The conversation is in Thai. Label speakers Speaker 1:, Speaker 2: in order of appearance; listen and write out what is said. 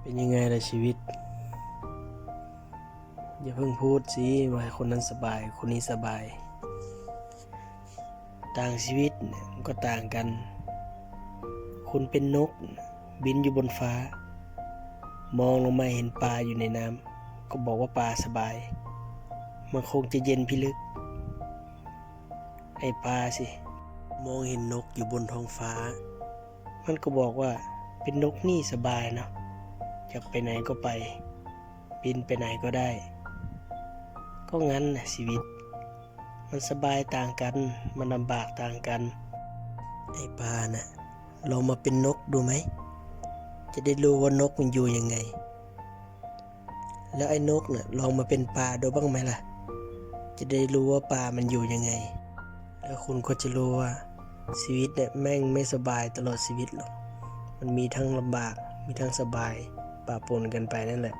Speaker 1: เป็นยังไงล่ะชีวิต อย่าเพิ่งพูดสิว่าคนนั้นสบาย คนนี้สบาย ต่างชีวิตเนี่ยก็ต่างกัน คุณเป็นนก บินอยู่บนฟ้า มองลงมาเห็นปลาอยู่ในน้ำก็บอกว่าปลาสบาย มันคงจะเย็นพิลึก ไอ้ปลาสิ มองเห็นนกอยู่บนท้องฟ้า มันก็บอกว่าเป็นนกนี่สบายเนาะ อยากไปไหนก็ไป บินไปไหนก็ได้ ก็งั้นนะชีวิต มันสบายต่างกัน มันลำบากต่างกัน ไอ้ปลานะ่ะลองมาเป็นนกดูไหม จะได้รู้ว่านกมันอยู่ยังไง แล้วไอ้นกเนี่ยลองมาเป็นปลาดูบ้างไหมล่ะ จะได้รู้ว่าปลามันอยู่ยังไง แล้วคุณก็จะรู้ว่าชีวิตเนี่ยแม่งไม่สบายตลอดชีวิตหรอก มันมีทั้งลำบาก มีทั้งสบาย ปะปนกันไปนั่นแหละ